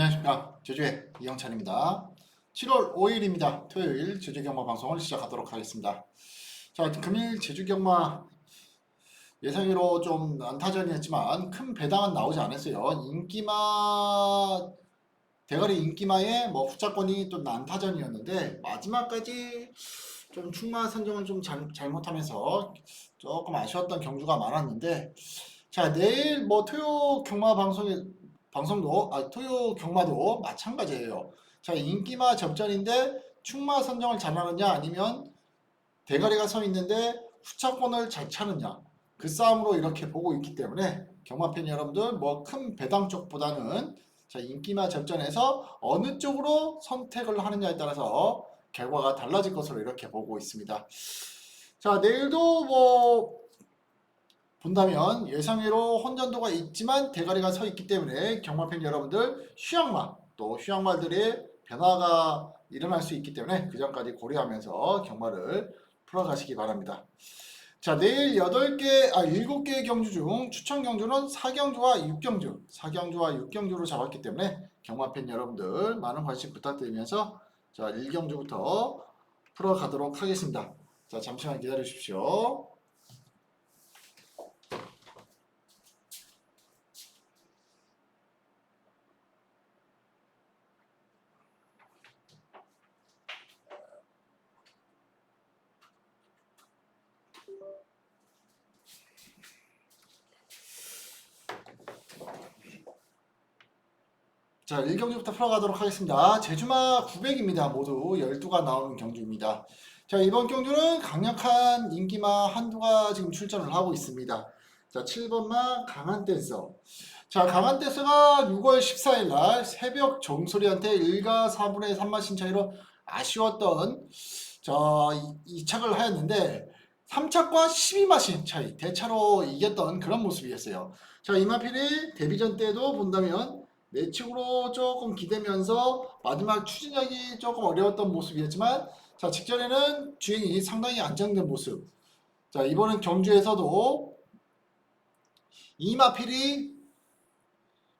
안녕하십니까 제주의 이영찬입니다. 7월 5일입니다. 토요일 제주경마 방송을 시작하도록 하겠습니다. 자 금일 제주경마 예상외로 좀 난타전이었지만 큰 배당은 나오지 않았어요. 인기마 대가리 인기마의 뭐 후차권이 또 난타전이었는데 마지막까지 좀 충마 선정을 좀 잘, 잘못하면서 조금 아쉬웠던 경주가 많았는데 자 내일 뭐 토요 경마 방송에 방송도 아 토요 경마도 마찬가지예요. 자 인기마 접전인데 충마 선정을 잘하느냐 아니면 대가리가 서 있는데 후차권을 잘 차느냐 그 싸움으로 이렇게 보고 있기 때문에 경마 팬 여러분들 뭐 큰 배당 쪽보다는 자 인기마 접전에서 어느 쪽으로 선택을 하느냐에 따라서 결과가 달라질 것으로 이렇게 보고 있습니다. 자 내일도 뭐 본다면 예상외로 혼전도가 있지만 대가리가 서 있기 때문에 경마팬 여러분들 휴양마 또 휴양마들의 변화가 일어날 수 있기 때문에 그 점까지 고려하면서 경마를 풀어가시기 바랍니다. 자 내일 8개 아 7개의 경주 중 추천 경주는 4경주와 6경주 4경주와 6경주로 잡았기 때문에 경마팬 여러분들 많은 관심 부탁드리면서 자 1경주부터 풀어가도록 하겠습니다. 자 잠시만 기다려 주십시오. 자, 1경주부터 풀어가도록 하겠습니다. 제주마 900입니다. 모두 12가 나오는 경주입니다. 자, 이번 경주는 강력한 인기마 한두가 지금 출전을 하고 있습니다. 자, 7번마 강한 댄서. 자, 강한 댄서가 6월 14일 날 새벽 정소리한테 1가 4분의 3마신 차이로 아쉬웠던 자, 이, 2착을 하였는데 3착과 12마신 차이 대차로 이겼던 그런 모습이었어요. 자, 이마필이 데뷔전 때도 본다면 내측으로 조금 기대면서 마지막 추진력이 조금 어려웠던 모습이었지만 자 직전에는 주행이 상당히 안정된 모습. 자 이번엔 경주에서도 이마필이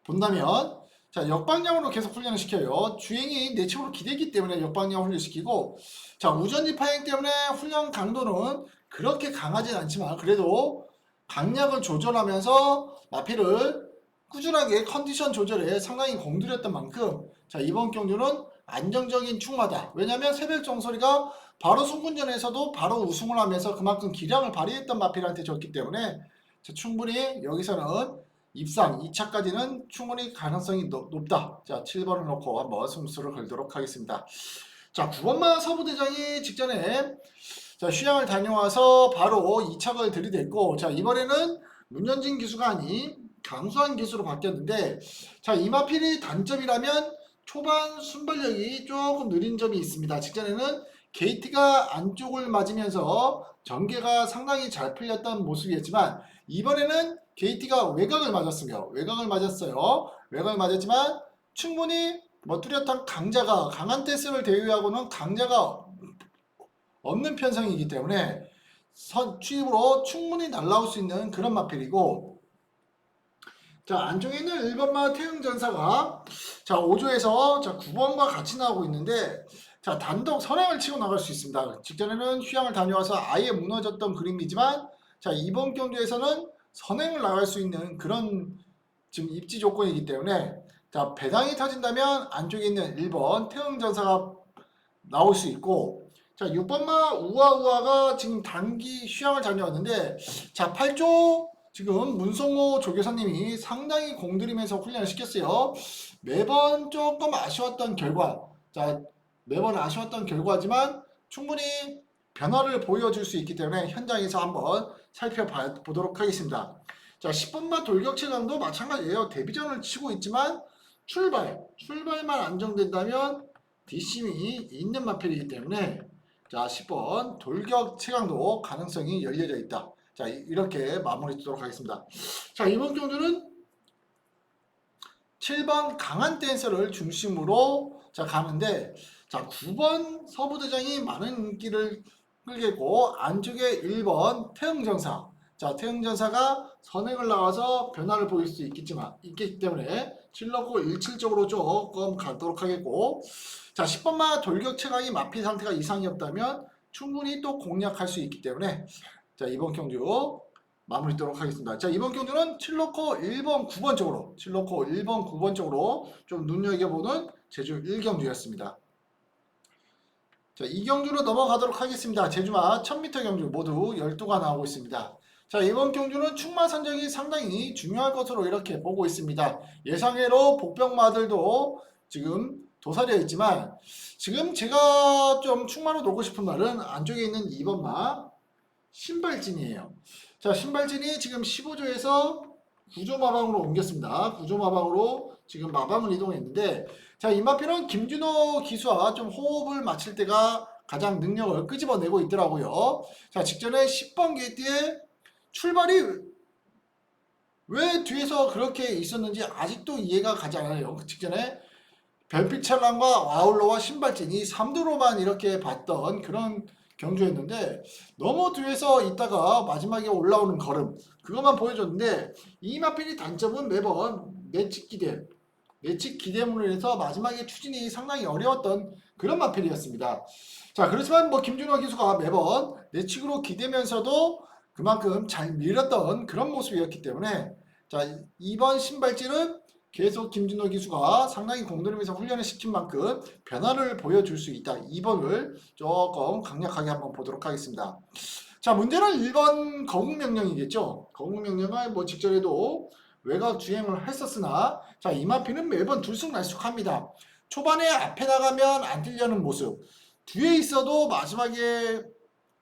본다면 자 역방향으로 계속 훈련을 시켜요. 주행이 내측으로 기대기 때문에 역방향 훈련시키고 자 우전지 파행 때문에 훈련 강도는 그렇게 강하진 않지만 그래도 강약을 조절하면서 마필을 꾸준하게 컨디션 조절에 상당히 공들였던 만큼 자 이번 경주는 안정적인 충마다. 왜냐하면 새벽 정소리가 바로 승군전에서도 바로 우승을 하면서 그만큼 기량을 발휘했던 마필한테 졌기 때문에 자, 충분히 여기서는 입상 2차까지는 충분히 가능성이 높, 높다. 자 7번을 놓고 한번 승수를 걸도록 하겠습니다. 자 9번마 서부대장이 직전에 자 휴양을 다녀와서 바로 2착을 들이댔고 자 이번에는 문현진 기수가 아닌 강수한 기수로 바뀌었는데 자 이마필이 단점이라면 초반 순발력이 조금 느린 점이 있습니다. 직전에는 게이트가 안쪽을 맞으면서 전개가 상당히 잘 풀렸던 모습이었지만 이번에는 게이트가 외곽을 맞았으며 외곽을 맞았어요. 외곽을 맞았지만 충분히 뭐 뚜렷한 강자가 강한 테스를 대유하고는 강자가 없는 편성이기 때문에 선 취입으로 충분히 날라올 수 있는 그런 마필이고 자 안쪽에 있는 1번마 태흥전사가 자 5조에서 자 9번과 같이 나오고 있는데 자 단독 선행을 치고 나갈 수 있습니다. 직전에는 휴양을 다녀와서 아예 무너졌던 그림이지만 자 이번 경주에서는 선행을 나갈 수 있는 그런 지금 입지 조건이기 때문에 자 배당이 터진다면 안쪽에 있는 1번 태흥전사가 나올 수 있고 자 6번마 우아우아가 지금 단기 휴양을 다녀왔는데 자 8조 지금 문성호 조교사님이 상당히 공들이면서 훈련을 시켰어요. 매번 조금 아쉬웠던 결과, 자 매번 아쉬웠던 결과지만 충분히 변화를 보여줄 수 있기 때문에 현장에서 한번 살펴보도록 하겠습니다. 자 10번마 돌격체감도 마찬가지예요. 데뷔전을 치고 있지만 출발, 출발만 안정된다면 뒷심이 있는 마필이기 때문에 자 10번 돌격 체감도 가능성이 열려져 있다. 자 이렇게 마무리 짓도록 하겠습니다. 자 이번 경주는 7번 강한 댄서를 중심으로 자 가는데 자 9번 서부대장이 많은 인기를 끌겠고 안쪽에 1번 태흥전사 자 태흥전사가 선행을 나와서 변화를 보일 수 있겠지만 있기 때문에 칠넣고 17쪽으로 조금 가도록 하겠고 자 10번마 돌격 체각이 마피 상태가 이상이 없다면 충분히 또 공략할 수 있기 때문에 자 이번 경주 마무리 하도록 하겠습니다. 자 이번 경주는 칠넣고 1번 9번 쪽으로 칠넣고 1번 9번 쪽으로 좀 눈여겨보는 제주 1경주였습니다. 자, 이 경주로 넘어가도록 하겠습니다. 제주마 1000m 경주 모두 12가 나오고 있습니다. 자, 이번 경주는 충마 선정이 상당히 중요할 것으로 이렇게 보고 있습니다. 예상외로 복병마들도 지금 도사되어 있지만 지금 제가 좀 충마로 놓고 싶은 말은 안쪽에 있는 2번마 신발진이에요. 자, 신발진이 지금 15조에서 구조 마방으로 옮겼습니다. 구조 마방으로 지금 마방을 이동했는데 자, 이마피는 김준호 기수와 좀 호흡을 맞출 때가 가장 능력을 끄집어내고 있더라고요. 자, 직전에 10번 게이트에 출발이 왜 뒤에서 그렇게 있었는지 아직도 이해가 가지 않아요. 그 직전에 별빛 찰랑과 아울러와 신발진이 3도로만 이렇게 봤던 그런 경주였는데 너무 뒤에서 있다가 마지막에 올라오는 걸음 그것만 보여줬는데 이마필이 단점은 매번 내측 기대 내측 기대문을 해서 마지막에 추진이 상당히 어려웠던 그런 마필이었습니다. 자 그렇지만 뭐 김준호 기수가 매번 내측으로 기대면서도 그만큼 잘 밀었던 그런 모습이었기 때문에 자 이번 신발질은 계속 김준호 기수가 상당히 공들이면서 훈련을 시킨 만큼 변화를 보여줄 수 있다. 2번을 조금 강력하게 한번 보도록 하겠습니다. 자 문제는 1번 거국 명령이겠죠. 거국 명령을 뭐 직전에도 외곽 주행을 했었으나 자 이마피는 매번 들쑥날쑥합니다. 초반에 앞에 나가면 안 들려는 모습 뒤에 있어도 마지막에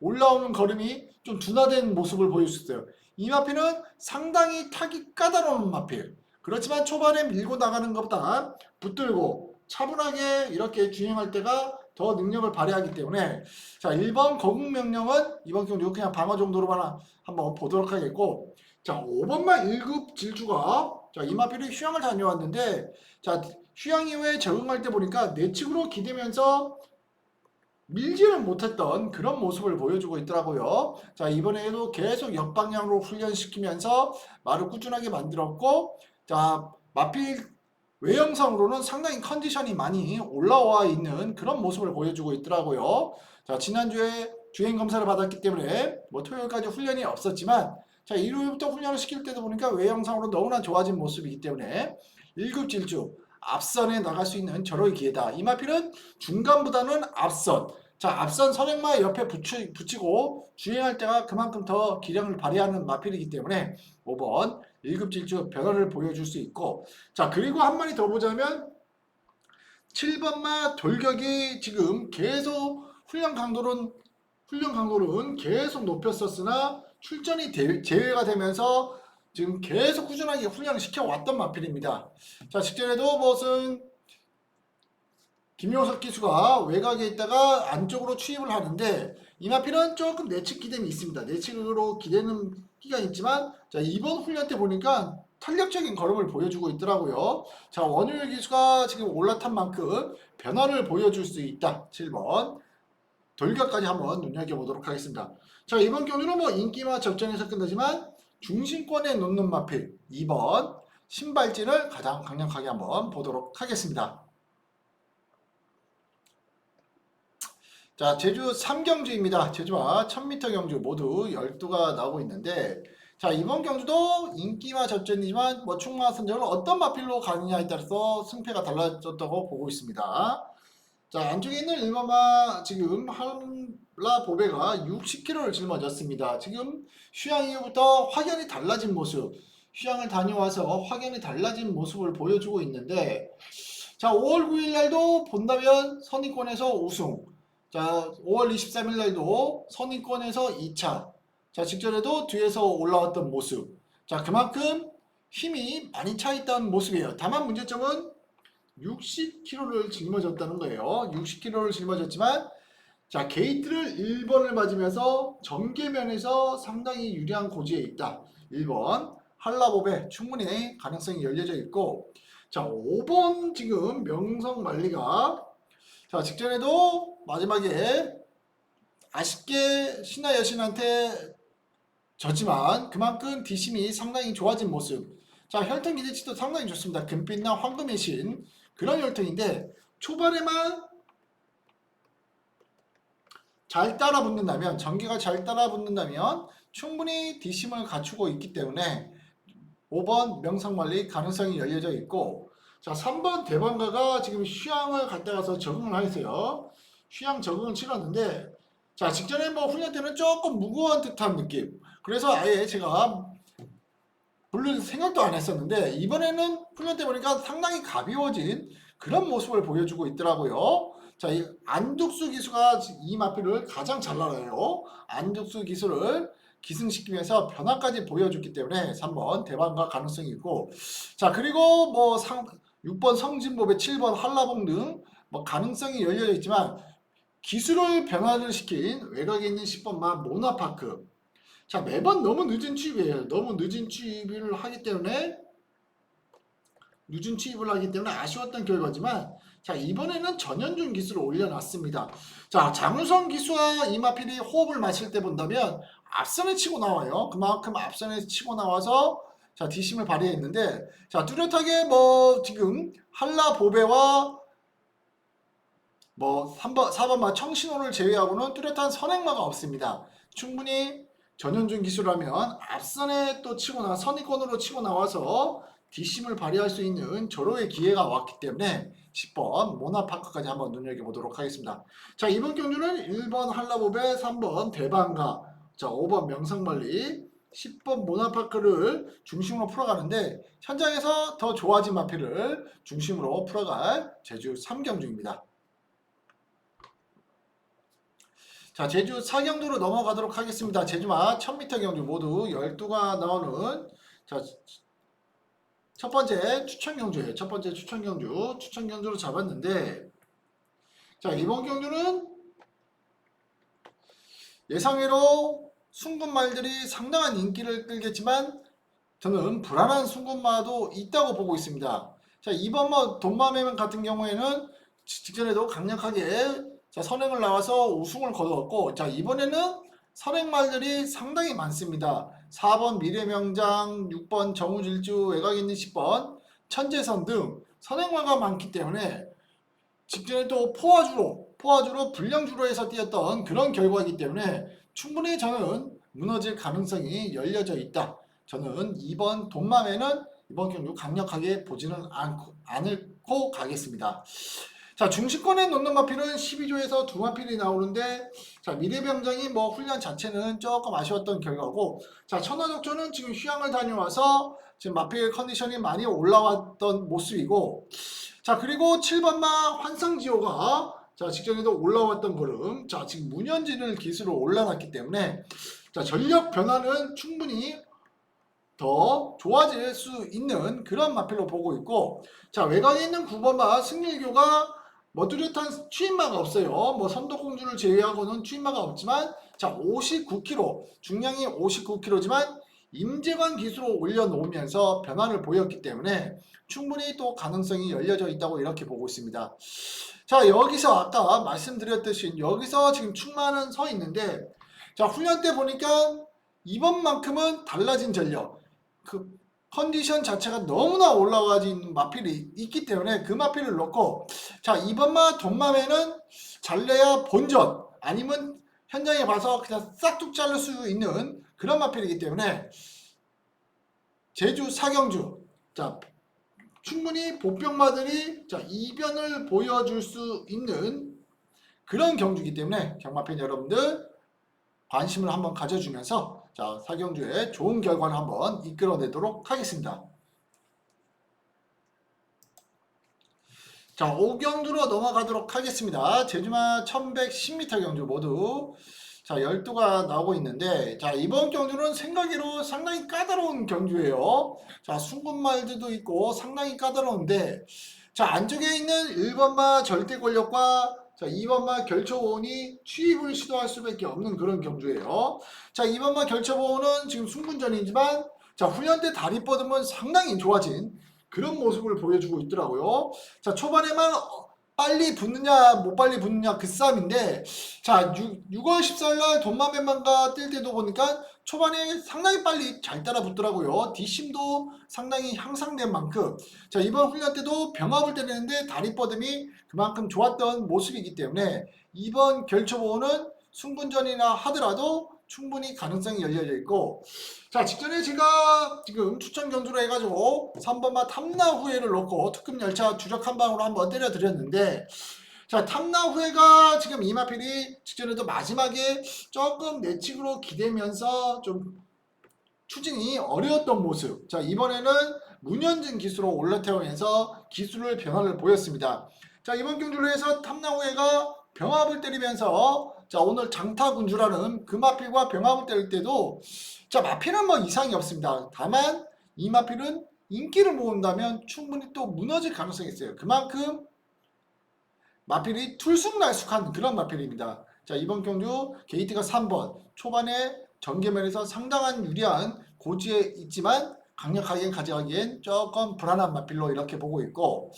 올라오는 걸음이 좀 둔화된 모습을 보여줬어요. 이마피는 상당히 타기 까다로운 마필 그렇지만 초반에 밀고 나가는 것보다 붙들고 차분하게 이렇게 주행할 때가 더 능력을 발휘하기 때문에 자 1번 거국 명령은 이번 경주 그냥 방어 정도로만 한번 보도록 하겠고 자 5번만 1급 질주가 자 이마필이 휴양을 다녀왔는데 자 휴양 이후에 적응할 때 보니까 내측으로 기대면서 밀지는 못했던 그런 모습을 보여주고 있더라고요. 자 이번에도 계속 역방향으로 훈련시키면서 말을 꾸준하게 만들었고 자 마필 외형상으로는 상당히 컨디션이 많이 올라와 있는 그런 모습을 보여주고 있더라고요. 자 지난주에 주행 검사를 받았기 때문에 뭐 토요일까지 훈련이 없었지만 자 일요일부터 훈련을 시킬 때도 보니까 외형상으로 너무나 좋아진 모습이기 때문에 1급 질주 앞선에 나갈 수 있는 절호의 기회다. 이 마필은 중간보다는 앞선. 자, 앞선 선행마 옆에 붙이, 붙이고 주행할 때가 그만큼 더 기량을 발휘하는 마필이기 때문에 5번 1급 질주 변화를 보여줄 수 있고 자, 그리고 한 마리 더 보자면 7번마 돌격이 지금 계속 훈련 강도는 훈련 강도는 계속 높였었으나 출전이 대- 제외가 되면서 지금 계속 꾸준하게 훈련을 시켜왔던 마필입니다. 자, 직전에도 무슨 김용석 기수가 외곽에 있다가 안쪽으로 추입을 하는데 이 마필은 조금 내측 기dem이 있습니다. 내측으로 기대는 기가 있지만 자, 이번 훈련 때 보니까 탄력적인 걸음을 보여주고 있더라고요. 자, 원효일 기수가 지금 올라탄 만큼 변화를 보여줄 수 있다. 7번. 돌격까지 한번 눈여겨보도록 하겠습니다. 자, 이번 경주는 뭐 인기와 접전에서 끝나지만 중심권에 놓는 마필 2번 신발진을 가장 강력하게 한번 보도록 하겠습니다. 자, 제주 3경주입니다. 제주와 1000m 경주 모두 12가 나오고 있는데 자, 이번 경주도 인기와 접전이지만 뭐 충마 선정을 어떤 마필로 가느냐에 따라서 승패가 달라졌다고 보고 있습니다. 자, 안쪽에 있는 일마마 지금 한라 보배가 60kg를 짊어졌습니다. 지금 휴양 이후부터 확연히 달라진 모습, 휴양을 다녀와서 확연히 달라진 모습을 보여주고 있는데, 자, 5월 9일 날도 본다면 선의권에서 우승, 자, 5월 23일 날도 선의권에서 2차, 자, 직전에도 뒤에서 올라왔던 모습, 자, 그만큼 힘이 많이 차 있던 모습이에요. 다만 문제점은 60km를 짊어졌다는 거예요. 60km를 짊어졌지만 자 게이트를 1번을 맞으면서 전개면에서 상당히 유리한 고지에 있다. 1번 한라법에 충분히 가능성이 열려져 있고 자 5번 지금 명성만리가 자 직전에도 마지막에 아쉽게 신하 여신한테 졌지만 그만큼 뒷심이 상당히 좋아진 모습 자, 혈통 기대치도 상당히 좋습니다. 금빛나 황금의 신 그런 혈통인데 초반에만 잘 따라 붙는다면 전기가 잘 따라 붙는다면 충분히 뒷심을 갖추고 있기 때문에 5번 명상관리 가능성이 열려져 있고 자 3번 대방가가 지금 휴양을 갔다 가서 적응을 했어요. 휴양 적응을 치렀는데 자 직전에 뭐 훈련 때는 조금 무거운 듯한 느낌. 그래서 아예 제가 부를 생각도 안 했었는데 이번에는 훈련 때 보니까 상당히 가벼워진 그런 모습을 보여주고 있더라고요. 자, 이 안둑수 기수가 이 마피를 가장 잘 알아요. 안둑수 기수를 기승시키면서 변화까지 보여줬기 때문에 3번 대방가 가능성이 있고 자 그리고 뭐 상, 6번 성진법에 7번 한라봉 등 뭐 가능성이 열려져 있지만 기술을 변화를 시킨 외곽에 있는 10번만 모나파크. 자 매번 너무 늦은 취입이에요. 너무 늦은 취입을 하기 때문에 늦은 취입을 하기 때문에 아쉬웠던 결과지만 자 이번에는 전현준 기수를 올려놨습니다. 자 장우성 기수와 이마필이 호흡을 맞출 때 본다면 앞선에 치고 나와요. 그만큼 앞선에 치고 나와서 자 뒷심을 발휘했는데 자 뚜렷하게 뭐 지금 한라 보배와 뭐 3번 4번마 청신호를 제외하고는 뚜렷한 선행마가 없습니다 충분히 전현준 기수라면 앞선에 또 치고 나 선의권으로 치고 나와서 뒷심을 발휘할 수 있는 절호의 기회가 왔기 때문에 10번 모나파크까지 한번 눈여겨보도록 하겠습니다. 자 이번 경주는 1번 한라보배 3번 대방가 자 5번 명상관리 10번 모나파크를 중심으로 풀어가는데 현장에서 더 좋아진 마피를 중심으로 풀어갈 제주 3경주입니다. 자 제주 4경주로 넘어가도록 하겠습니다. 제주마 1000m 경주 모두 12가 나오는 자, 첫 번째 추천 경주예요. 첫 번째 추천 경주, 추천 경주로 잡았는데, 자 이번 경주는 예상외로 순금말들이 상당한 인기를 끌겠지만 저는 불안한 순금마도 있다고 보고 있습니다. 자 이번 뭐 돈마매면 같은 경우에는 직전에도 강력하게 자, 선행을 나와서 우승을 거두었고, 자 이번에는 선행말들이 상당히 많습니다. 4번 미래명장, 6번 정우질주, 있는 10번 천재선 등 선행마가 많기 때문에 직전에 또 포화주로, 포화주로 불량주로에서 뛰었던 그런 결과이기 때문에 충분히 저는 무너질 가능성이 열려져 있다. 저는 이번 돈맘에는 이번 경주 강력하게 보지는 않고, 않고 가겠습니다. 자 중심권에 놓는 마필은 12조에서 두 마필이 나오는데 자 미래병장이 뭐 훈련 자체는 조금 아쉬웠던 결과고 자 천하적조는 지금 휴양을 다녀와서 지금 마필 컨디션이 많이 올라왔던 모습이고 자 그리고 7번마 환상지호가 자 직전에도 올라왔던 걸음 자 지금 문현진을 기수로 올라놨기 때문에 자 전력 변화는 충분히 더 좋아질 수 있는 그런 마필로 보고 있고 자 외곽에 있는 9번마 승일교가 뭐 뚜렷한 추임마가 없어요. 뭐 선도공주를 제외하고는 추임마가 없지만 자 59kg 중량이 59kg지만 임재관 기수로 올려놓으면서 변화를 보였기 때문에 충분히 또 가능성이 열려져 있다고 이렇게 보고 있습니다. 자 여기서 아까 말씀드렸듯이 여기서 지금 충만은 서 있는데 자 훈련 때 보니까 이번만큼은 달라진 전력 그 컨디션 자체가 너무나 올라가진 마필이 있기 때문에 그 마필을 넣고 자 이번마 동맘에는 잘래야 본전 아니면 현장에 봐서 그냥 싹둑 자를 수 있는 그런 마필이기 때문에 제주 사경주 자 충분히 보병마들이 자 이변을 보여줄 수 있는 그런 경주이기 때문에 경마팬 여러분들 관심을 한번 가져주면서 자 사경주의 좋은 결과를 한번 이끌어내도록 하겠습니다. 자 5경주로 넘어가도록 하겠습니다. 제주마 1110m 경주 모두 자 12가 나오고 있는데 자 이번 경주는 생각외로 상당히 까다로운 경주예요. 자 순금말들도 있고 상당히 까다로운데 자 안쪽에 있는 1번마 절대 권력과 자, 2번마 결초보온이 취입을 시도할 수밖에 없는 그런 경주예요. 자, 2번마 결초보온은 지금 승분전이지만 자, 훈련 때 다리 뻗으면 상당히 좋아진 그런 모습을 보여주고 있더라고요. 자, 초반에만 빨리 붙느냐 못 빨리 붙느냐 그 싸움인데 자 6, 월 14일 날 돈마맨만가 뛸 때도 보니까 초반에 상당히 빨리 잘 따라 붙더라고요. 뒷심도 상당히 향상된 만큼 자 이번 훈련 때도 병합을 때리는데 다리 뻗음이 그만큼 좋았던 모습이기 때문에 이번 결초보는 승분전이나 하더라도 충분히 가능성이 열려져 있고 자 직전에 제가 지금 추천 경주로 해가지고 3번마 탐나 후회를 놓고 특급 열차 주력 한 방으로 한번 때려드렸는데 자 탐나 후회가 지금 이마필이 직전에도 마지막에 조금 내측으로 기대면서 좀 추진이 어려웠던 모습. 자 이번에는 문현진 기수로 올라타면서 기술을 변화를 보였습니다. 자 이번 경주로 해서 탐나 후회가 병합을 때리면서 자 오늘 장타 군주라는 금마필과 병합을 때릴 때도 자 마필은 뭐 이상이 없습니다. 다만 이 마필은 인기를 모은다면 충분히 또 무너질 가능성이 있어요. 그만큼 마필이 tul쑥날쑥한 그런 마필입니다. 자 이번 경주 게이트가 3번 초반에 전개면에서 상당한 유리한 고지에 있지만 강력하게 가져가기엔 조금 불안한 마필로 이렇게 보고 있고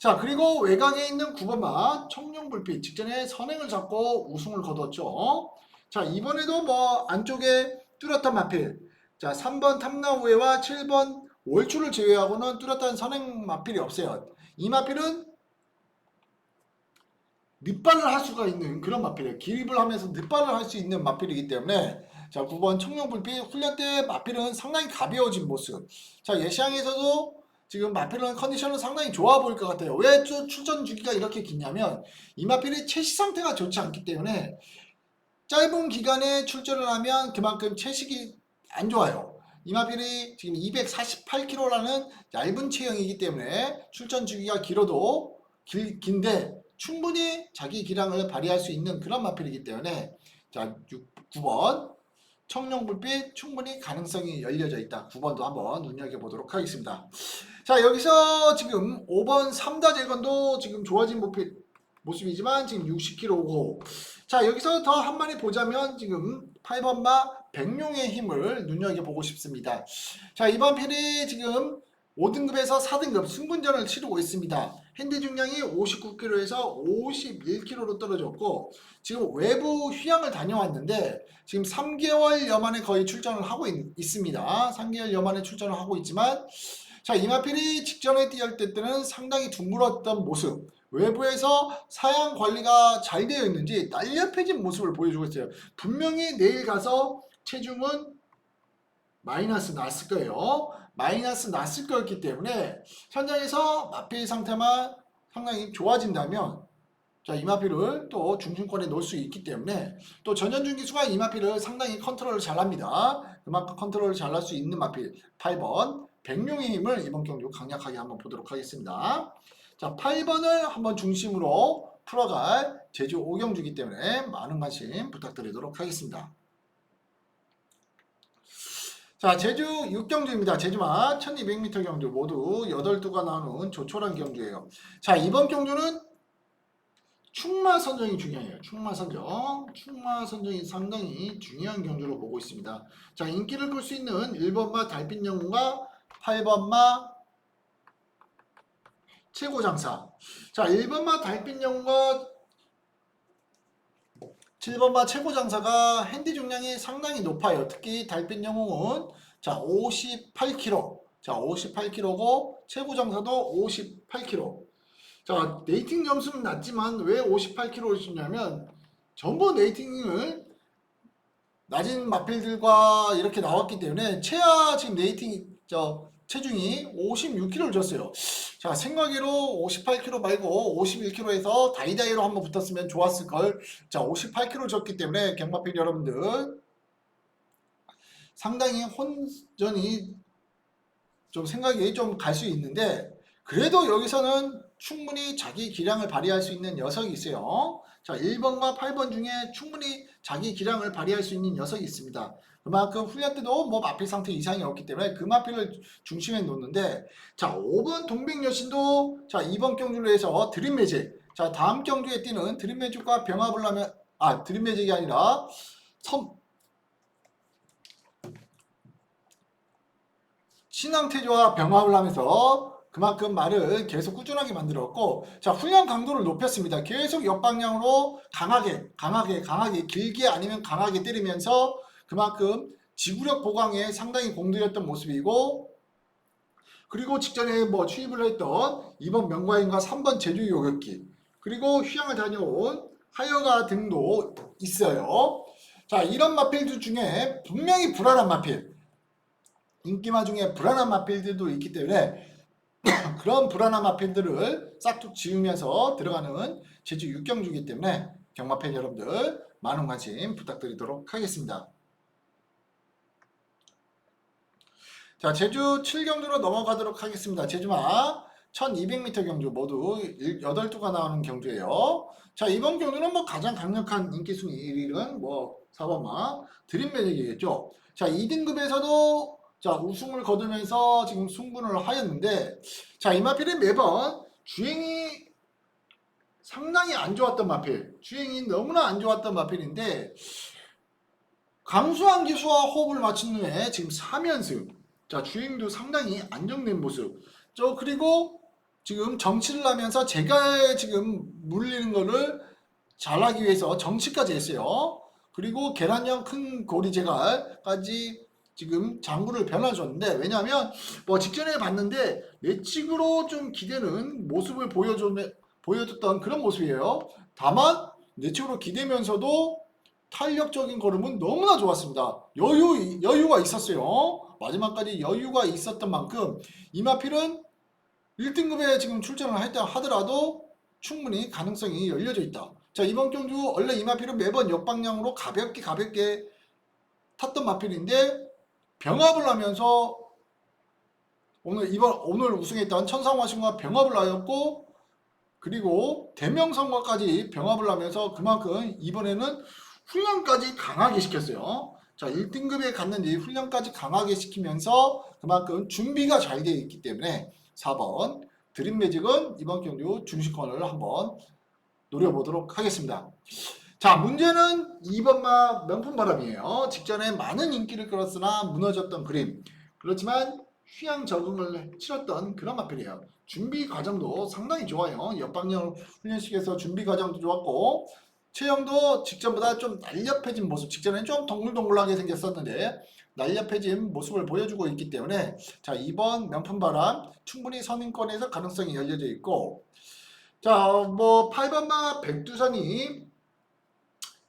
자 그리고 외곽에 있는 9번마 청룡불빛 직전에 선행을 잡고 우승을 거뒀죠. 자 이번에도 뭐 안쪽에 뚜렷한 마필 자 3번 탐나우에와 7번 월출을 제외하고는 뚜렷한 선행 마필이 없어요. 이 마필은 늑발을 할 수가 있는 그런 마필이에요. 기립을 하면서 늑발을 할 수 있는 마필이기 때문에 자 9번 청룡불빛 훈련 때 마필은 상당히 가벼워진 모습 자 예시항에서도 지금 마필은 컨디션은 상당히 좋아 보일 것 같아요. 왜 출전 주기가 이렇게 기냐면 이 마필이 체시 상태가 좋지 않기 때문에 짧은 기간에 출전을 하면 그만큼 체식이 안 좋아요. 이 마필이 지금 248kg라는 얇은 체형이기 때문에 출전 주기가 길어도 길, 긴데 충분히 자기 기량을 발휘할 수 있는 그런 마필이기 때문에 자 6, 9번 청룡불빛 충분히 가능성이 열려져 있다. 9번도 한번 눈여겨보도록 하겠습니다. 자 여기서 지금 5번 3다 재건도 지금 좋아진 모습, 모습이지만 지금 60kg고 자 여기서 더 한 마리 보자면 지금 8번마 백룡의 힘을 눈여겨보고 싶습니다. 자 이번 필이 지금 5등급에서 4등급 승분전을 치르고 있습니다. 핸디 중량이 59kg에서 51kg로 떨어졌고 지금 외부 휴양을 다녀왔는데 지금 3개월여 만에 거의 출전을 하고 있, 습니다 3개월여 만에 출전을 하고 있지만 자 이마필이 직전에 뛰을 때는 상당히 둥글었던 모습 외부에서 사양 관리가 잘 되어 있는지 날렵해진 모습을 보여주고 있어요. 분명히 내일 가서 체중은 마이너스 났을 거예요. 마이너스 났을 거였기 때문에 현장에서 마필 상태만 상당히 좋아진다면 자 이마필을 또 중심권에 놓을 수 있기 때문에 또 전현준 기수가 이마필을 상당히 컨트롤을 잘합니다. 그만큼 컨트롤을 잘할 수 있는 마필 8번 백룡의 힘을 이번 경주 강력하게 한번 보도록 하겠습니다. 자 8번을 한번 중심으로 풀어갈 제주 5경주기 때문에 많은 관심 부탁드리도록 하겠습니다. 자, 제주 6경주입니다. 제주만 1200m 경주 모두 8두가 나오는 조촐한 경주예요. 자, 이번 경주는 충마 선정이 중요해요. 충마 선정. 충마 선정이 상당히 중요한 경주로 보고 있습니다. 자, 인기를 끌 수 있는 1번마 달빛 영웅과 8번마 최고 장사. 자, 1번마 달빛 영웅과 7번마 최고 장사가 핸디 중량이 상당히 높아요. 특히 달빛 영웅은 자 58kg. 자 58kg고 최고 장사도 58kg. 자 레이팅 점수는 낮지만 왜 58kg를 주냐면 전부 레이팅을 낮은 마필들과 이렇게 나왔기 때문에 최하 지금 레이팅 저 체중이 56kg를 줬어요. 자, 생각외로 58kg 말고 51kg에서 다이다이로 한번 붙었으면 좋았을 걸. 자, 58kg 줬기 때문에 경마필 여러분들 상당히 혼전이 좀 생각이 좀 갈 수 있는데 그래도 여기서는 충분히 자기 기량을 발휘할 수 있는 녀석이 있어요. 자, 1번과 8번 중에 충분히 자기 기량을 발휘할 수 있는 녀석이 있습니다. 그만큼 훈련 때도 뭐 마필 상태 이상이 없기 때문에 그 마필을 중심에 놓는데 자 5번 동백 여신도 자 이번 경주로 해서 드림 매직 자 다음 경주에 뛰는 드림 매직과 병합을 하면 아 드림 매직이 아니라 선 신앙태조와 병합을 하면서 그만큼 말을 계속 꾸준하게 만들었고 자 훈련 강도를 높였습니다. 계속 역방향으로 강하게 강하게 강하게 길게 아니면 강하게 때리면서 그만큼 지구력 보강에 상당히 공들였던 모습이고 그리고 직전에 뭐 취입을 했던 2번 명과인과 3번 제주 요격기 그리고 휴양을 다녀온 하여가 등도 있어요. 자 이런 마필들 중에 분명히 불안한 마필 인기마 중에 불안한 마필들도 있기 때문에 그런 불안한 마필들을 싹둑 지우면서 들어가는 제주 6경주이기 때문에 경마팬 여러분들 많은 관심 부탁드리도록 하겠습니다. 자, 제주 7경주로 넘어가도록 하겠습니다. 제주마 1200m 경주 모두 8두가 나오는 경주예요. 자, 이번 경주는 뭐 가장 강력한 인기 순위 1위는 뭐 4번마 드림 매직이겠죠. 자, 2등급에서도 자, 우승을 거두면서 지금 승분을 하였는데 자, 이 마필은 매번 주행이 상당히 안 좋았던 마필. 주행이 너무나 안 좋았던 마필인데 강수한 기수와 호흡을 맞춘 후에 지금 3연승. 자, 주행도 상당히 안정된 모습. 저 그리고 지금 정치를 하면서 제가 지금 물리는 거를 잘하기 위해서 정치까지 했어요. 그리고 계란형 큰 고리 제갈까지 지금 장구를 변화줬는데 왜냐하면 뭐 직전에 봤는데 예측으로 좀 기대는 모습을 보여줬, 보여줬던 그런 모습이에요. 다만 예측으로 기대면서도 탄력적인 걸음은 너무나 좋았습니다. 여유 여유가 있었어요. 마지막까지 여유가 있었던 만큼 이마필은 1등급에 지금 출전을 하더라도 충분히 가능성이 열려져 있다. 자 이번 경주 원래 이마필은 매번 역방향으로 가볍게 가볍게 탔던 마필인데 병합을 하면서 오늘 이번 오늘 우승했던 천상화신과 병합을 하였고 그리고 대명성과까지 병합을 하면서 그만큼 이번에는 훈련까지 강하게 시켰어요. 자, 1등급에 갔는지 훈련까지 강하게 시키면서 그만큼 준비가 잘 되어 있기 때문에 4번 드림 매직은 이번 경주 중시권을 한번 노려보도록 하겠습니다. 자, 문제는 2번마 명품 바람이에요. 직전에 많은 인기를 끌었으나 무너졌던 그림. 그렇지만 휴양 적응을 치렀던 그런 마필이에요. 준비 과정도 상당히 좋아요. 옆방향 훈련식에서 준비 과정도 좋았고 체형도 직전보다 좀 날렵해진 모습. 직전에는 좀 동글동글하게 생겼었는데 날렵해진 모습을 보여주고 있기 때문에 자 이번 명품 바람 충분히 선인권에서 가능성이 열려져 있고 자뭐 8번마 백두산이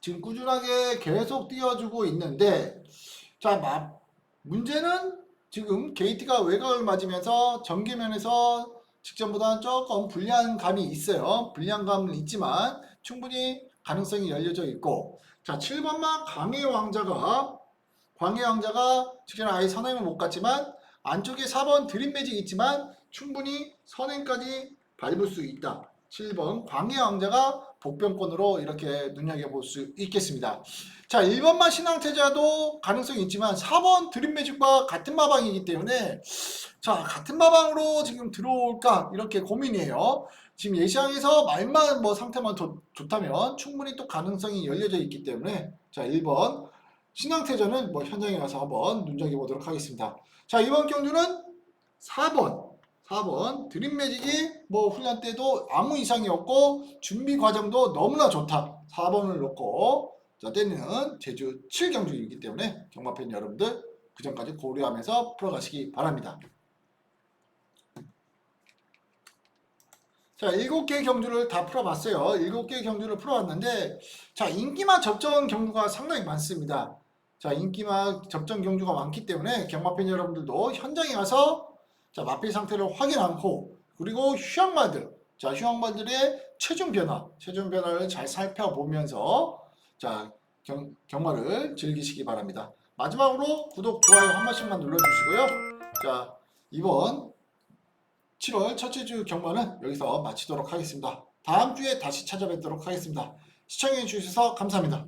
지금 꾸준하게 계속 띄워주고 있는데 자 마, 문제는 지금 게이트가 외곽을 맞으면서 전개면에서 직전보다는 조금 불리한 감이 있어요. 불리한 감은 있지만 충분히 가능성이 열려져 있고 자 7번만 광해 왕자가 광해 왕자가 직전에 아예 선행을 못 갔지만 안쪽에 4번 드림 매직 있지만 충분히 선행까지 밟을 수 있다. 7번 광해 왕자가 복병권으로 이렇게 눈여겨볼 수 있겠습니다. 자 1번만 신앙태자도 가능성이 있지만 4번 드림 매직과 같은 마방이기 때문에 자 같은 마방으로 지금 들어올까 이렇게 고민이에요. 지금 예시장에서 말만 뭐 상태만 도, 좋다면 충분히 또 가능성이 열려져 있기 때문에 자 1번 신앙태전은 뭐 현장에 가서 한번 눈여겨보도록 하겠습니다. 자 이번 경주는 4번 4번 드림 매직이 뭐 훈련 때도 아무 이상이 없고 준비 과정도 너무나 좋다. 4번을 놓고 자 때는 제주 7경주이기 때문에 경마팬 여러분들 그 전까지 고려하면서 풀어가시기 바랍니다. 자, 7개 경주를 다 풀어봤어요. 7개 경주를 풀어봤는데, 자, 인기마 접전 경주가 상당히 많습니다. 자, 인기마 접전 경주가 많기 때문에 경마팬 여러분들도 현장에 가서 자, 마필 상태를 확인하고, 그리고 휴양마들, 자, 휴양마들의 체중 변화, 체중 변화를 잘 살펴보면서, 자, 경, 경마를 즐기시기 바랍니다. 마지막으로 구독, 좋아요 한 번씩만 눌러주시고요. 자, 이번 7월 첫째 주 경마는 여기서 마치도록 하겠습니다. 다음 주에 다시 찾아뵙도록 하겠습니다. 시청해 주셔서 감사합니다.